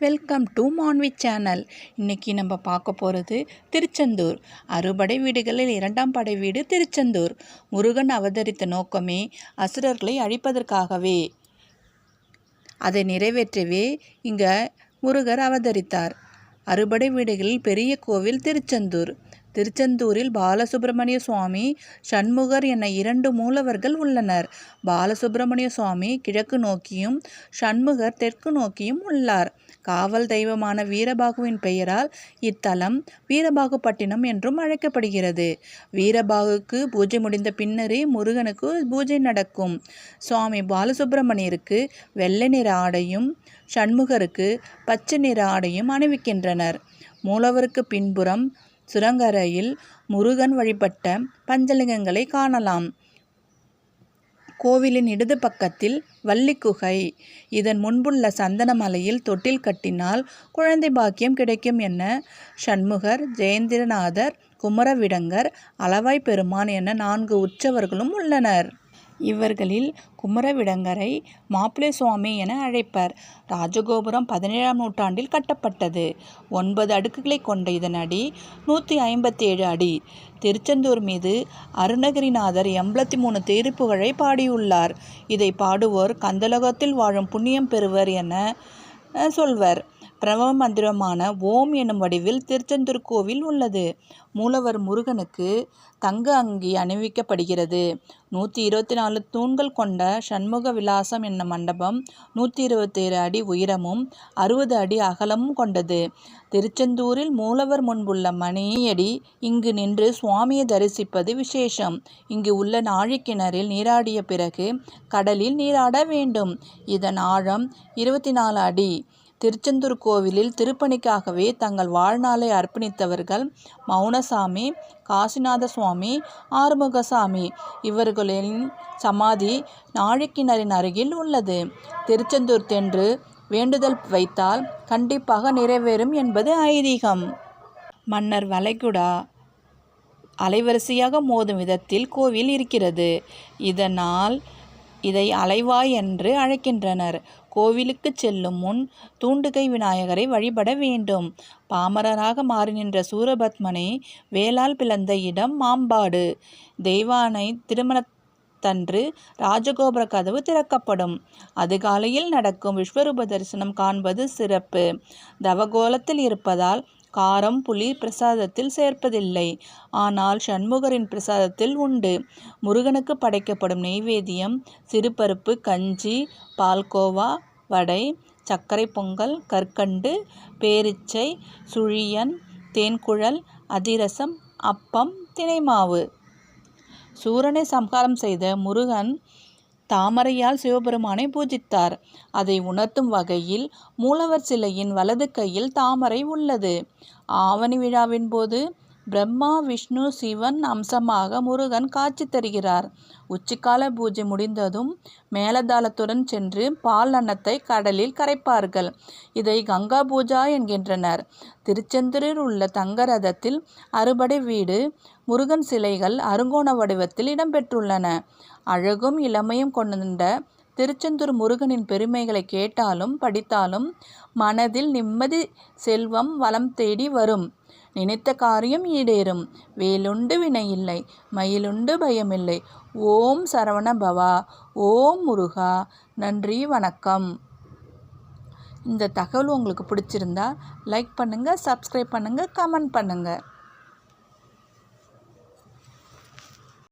Welcome to Manvi channel. இன்றைக்கி நம்ம பார்க்க போகிறது திருச்செந்தூர். அறுபடை வீடுகளில் இரண்டாம் படை வீடு திருச்செந்தூர். முருகன் அவதரித்த நோக்கமே அசுரர்களை அழிப்பதற்காகவே. அதை நிறைவேற்றவே இங்கே முருகர் அவதரித்தார். அறுபடை வீடுகளில் பெரிய கோவில் திருச்செந்தூர். திருச்செந்தூரில் பாலசுப்பிரமணிய சுவாமி சண்முகர் என இரண்டு மூலவர்கள் உள்ளனர். பாலசுப்பிரமணிய சுவாமி கிழக்கு நோக்கியும் சண்முகர் தெற்கு நோக்கியும் உள்ளார். காவல் தெய்வமான வீரபாகுவின் பெயரால் இத்தலம் வீரபாகுப்பட்டினம் என்றும் அழைக்கப்படுகிறது. வீரபாகுக்கு பூஜை முடிந்த பின்னரே முருகனுக்கு பூஜை நடக்கும். சுவாமி பாலசுப்பிரமணியருக்கு வெள்ளை நிற ஆடையும் சண்முகருக்கு பச்சை நிற ஆடையும் அணிவிக்கின்றனர். மூலவருக்கு பின்புறம் சுரங்கரையில் முருகன் வழிபட்ட பஞ்சலிங்கங்களை காணலாம். கோவிலின் இடது பக்கத்தில் வள்ளிக்குகை. இதன் முன்புள்ள சந்தனமலையில் தொட்டில் கட்டினால் குழந்தை பாக்கியம் கிடைக்கும் என சண்முகர் ஜெயந்திரநாதர் குமரவிடங்கர் அளவாய் பெருமான் என நான்கு உற்சவர்களும் உள்ளனர். இவர்களில் குமரவிடங்கரை மாப்பிளை சுவாமி என அழைப்பர். ராஜகோபுரம் பதினேழாம் நூற்றாண்டில் கட்டப்பட்டது. ஒன்பது அடுக்குகளை கொண்ட இதன் அடி நூற்றி ஐம்பத்தி ஏழு அடி. திருச்செந்தூர் மீது அருணகிரிநாதர் எண்பத்தி மூணு தேரிப்புகழை பாடியுள்ளார். இதை பாடுவோர் கந்தலோகத்தில் வாழும் புண்ணியம் பெறுவர் என சொல்வர். பிரம மந்திரமான ஓம் எனும் வடிவில் திருச்செந்தூர் கோவில் உள்ளது. மூலவர் முருகனுக்கு தங்க அங்கி அணிவிக்கப்படுகிறது. நூற்றி இருபத்தி நாலு தூண்கள் கொண்ட சண்முக விலாசம் என்ன மண்டபம் நூற்றி இருபத்தேழு அடி உயரமும் அறுபது அடி அகலமும் கொண்டது. திருச்செந்தூரில் மூலவர் முன்புள்ள மணியடி இங்கு நின்று சுவாமியை தரிசிப்பது விசேஷம். இங்கு உள்ள நாழிக்கிணறில் நீராடிய பிறகு கடலில் நீராட வேண்டும். இதன் ஆழம் இருபத்தி நாலு அடி. திருச்செந்தூர் கோவிலில் திருப்பணிக்காகவே தங்கள் வாழ்நாளை அர்ப்பணித்தவர்கள் மௌனசாமி காசிநாத சுவாமி ஆறுமுகசாமி. இவர்களின் சமாதி நாழிக்கிணரின் அருகில் உள்ளது. திருச்செந்தூர் தென்று வேண்டுதல் வைத்தால் கண்டிப்பாக நிறைவேறும் என்பது ஐதீகம். மன்னர் வளைகுடா அலைவரிசையாக மோதும் விதத்தில் கோவில் இருக்கிறது. இதனால் இதை அலைவாய் என்று அழைக்கின்றனர். கோவிலுக்கு செல்லும் முன் தூண்டுகை விநாயகரை வழிபட வேண்டும். பாமரராக மாறி நின்ற சூரபத்மனை வேளால் பிளந்த இடம் மாம்பாடு. தெய்வானை திருமண தன்று ராஜகோபுர கதவு திறக்கப்படும். அதிகாலையில் நடக்கும் விஸ்வரூப தரிசனம் காண்பது சிறப்பு. தவகோலத்தில் இருப்பதால் காரம் புளி பிரசாதத்தில் சேர்ப்பதில்லை. ஆனால் சண்முகரின் பிரசாதத்தில் உண்டு. முருகனுக்கு படைக்கப்படும் நெய்வேதியம் சிறுபருப்பு கஞ்சி பால்கோவா வடை சர்க்கரை பொங்கல் கற்கண்டு பேரிச்சை சுழியன் தேன்குழல் அதிரசம் அப்பம் தினைமாவு. சூரனை சம்ஹாரம் செய்த முருகன் தாமரையால் சிவபெருமானை பூஜித்தார். அதை உணர்த்தும் வகையில் மூலவர் சிலையின் வலது கையில் தாமரை உள்ளது. ஆவணி விழாவின் போது பிரம்மா விஷ்ணு சிவன் அம்சமாக முருகன் காட்சி தருகிறார். உச்சிக்கால பூஜை முடிந்ததும் மேலதாளத்துடன் சென்று பால் அன்னத்தை கடலில் கரைப்பார்கள். இதை கங்கா பூஜா என்கின்றனர். திருச்செந்தூரில் உள்ள தங்க ரதத்தில் அறுபடை வீடு முருகன் சிலைகள் அருங்கோண வடிவத்தில் இடம்பெற்றுள்ளன. அழகும் இளமையும் கொண்ட திருச்செந்தூர் முருகனின் பெருமைகளை கேட்டாலும் படித்தாலும் மனதில் நிம்மதி செல்வம் வளம் தேடி வரும். நினைத்த காரியம் ஈடேறும். வேலுண்டு வினையில்லை மயிலுண்டு பயமில்லை. ஓம் சரவண பவா ஓம் முருகா நன்றி வணக்கம். இந்த தகவல் உங்களுக்கு பிடிச்சிருந்தா லைக் பண்ணுங்கள் சப்ஸ்கிரைப் பண்ணுங்கள் கமெண்ட் பண்ணுங்கள்